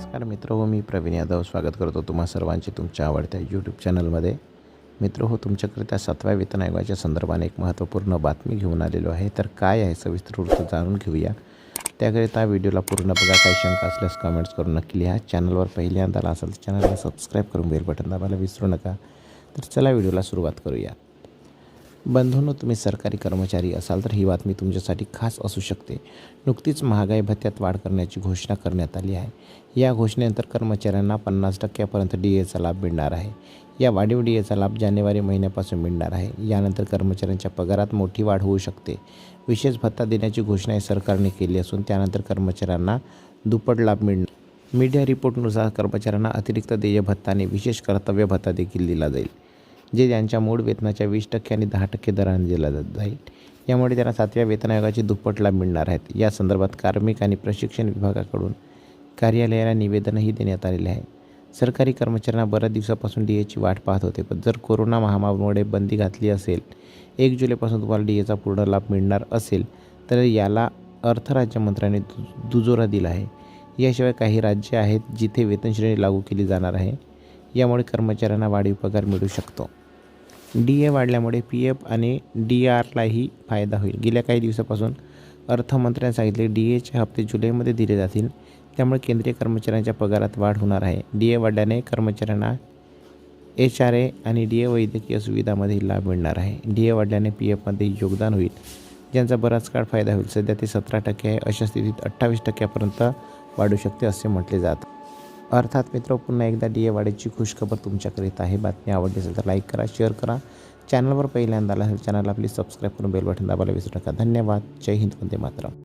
नमस्कार मित्र हो मी प्रवीण यादव स्वागत करतो तुम्हा सर्वांचे तुमच्या आवडत्या यूट्यूब चॅनलमध्ये मित्र हो तुमच्याकरिता सातव्या वेतन आयोगाच्या संदर्भाने एक महत्त्वपूर्ण बातमी घेऊन आलेलो आहे. तर काय आहे? सविस्तर वृत्त जाणून घेऊया. त्याकरिता व्हिडिओला पूर्ण बघा. काही शंका असल्यास कमेंट्स करून नक्की लिहा. चॅनलवर पहिल्यांदा आला असेल तर चॅनलला सबस्क्राईब करून बेल बटन दाबायला विसरू नका. तर चला व्हिडिओला सुरुवात करूया. बंधूंनो तुम्ही सरकारी कर्मचारी असाल तर ही बातमी तुमच्यासाठी खास असू शकते. नुकतीच महागाई भत्त्यात वाढ करण्याची घोषणा करण्यात आली आहे. या घोषणेनंतर कर्मचाऱ्यांना पन्नास टक्क्यापर्यंत डी एचा लाभ मिळणार आहे. या वाढीव डी एचा लाभ जानेवारी महिन्यापासून मिळणार आहे. यानंतर कर्मचाऱ्यांच्या पगारात मोठी वाढ होऊ शकते. विशेष भत्ता देण्याची घोषणा सरकारने केली असून त्यानंतर कर्मचाऱ्यांना दुप्पट लाभ मिळणार. मीडिया रिपोर्टनुसार कर्मचाऱ्यांना अतिरिक्त देय भत्ता आणि विशेष कर्तव्य भत्ता देखील दिला जाईल. जे त्यांच्या मूळ वेतनाच्या वीस टक्के आणि दहा टक्के दराने दिला जात जाईल. यामुळे त्यांना सातव्या वेतन आयोगाची दुप्पट लाभ मिळणार आहेत. या संदर्भात कार्मिक आणि प्रशिक्षण विभागाकडून कार्यालयाला निवेदनही देण्यात आलेले आहे. सरकारी कर्मचाऱ्यांना बऱ्याच दिवसापासून डी एची वाट पाहत होते पण जर कोरोना महामारीमुळे बंदी घातली असेल एक जुलैपासून तुम्हाला डी एचा पूर्ण लाभ मिळणार असेल तर याला अर्थराज्यमंत्र्याने दु दुजोरा दिला आहे. याशिवाय काही राज्ये आहेत जिथे वेतनश्रेणी लागू केली जाणार आहे. यामुळे कर्मचाऱ्यांना वाढीव पगार मिळू शकतो. डी ए वाढल्यामुळे पी एफ आणि डी आरलाही फायदा होईल. गेल्या काही दिवसापासून अर्थमंत्र्यांनी सांगितले डी एचे हप्ते जुलैमध्ये दिले जातील. त्यामुळे केंद्रीय कर्मचाऱ्यांच्या पगारात वाढ होणार आहे. डी ए वाढल्याने कर्मचाऱ्यांना एच आर ए आणि डी ए वैद्यकीय सुविधामध्ये लाभ मिळणार आहे. डी ए वाढल्याने पी एफमध्ये योगदान होईल. ज्यांचा बराच काळ फायदा होईल सध्या ते सतरा टक्के आहे. अशा स्थितीत अठ्ठावीस टक्क्यापर्यंत वाढू शकते असे म्हटले जातं. अर्थात मित्र पुन्हा एकदा डी ए वाढीची खुशखबर तुमच्याकरिता आहे. बातमी आवडली असेल तर लाईक करा शेअर करा. चॅनलवर पहिल्यांदा आला असेल चॅनलला प्लीज सबस्क्राईब करून बेल बटन दाबायला विसरू नका. धन्यवाद. जय हिंद. वंदे मातरम.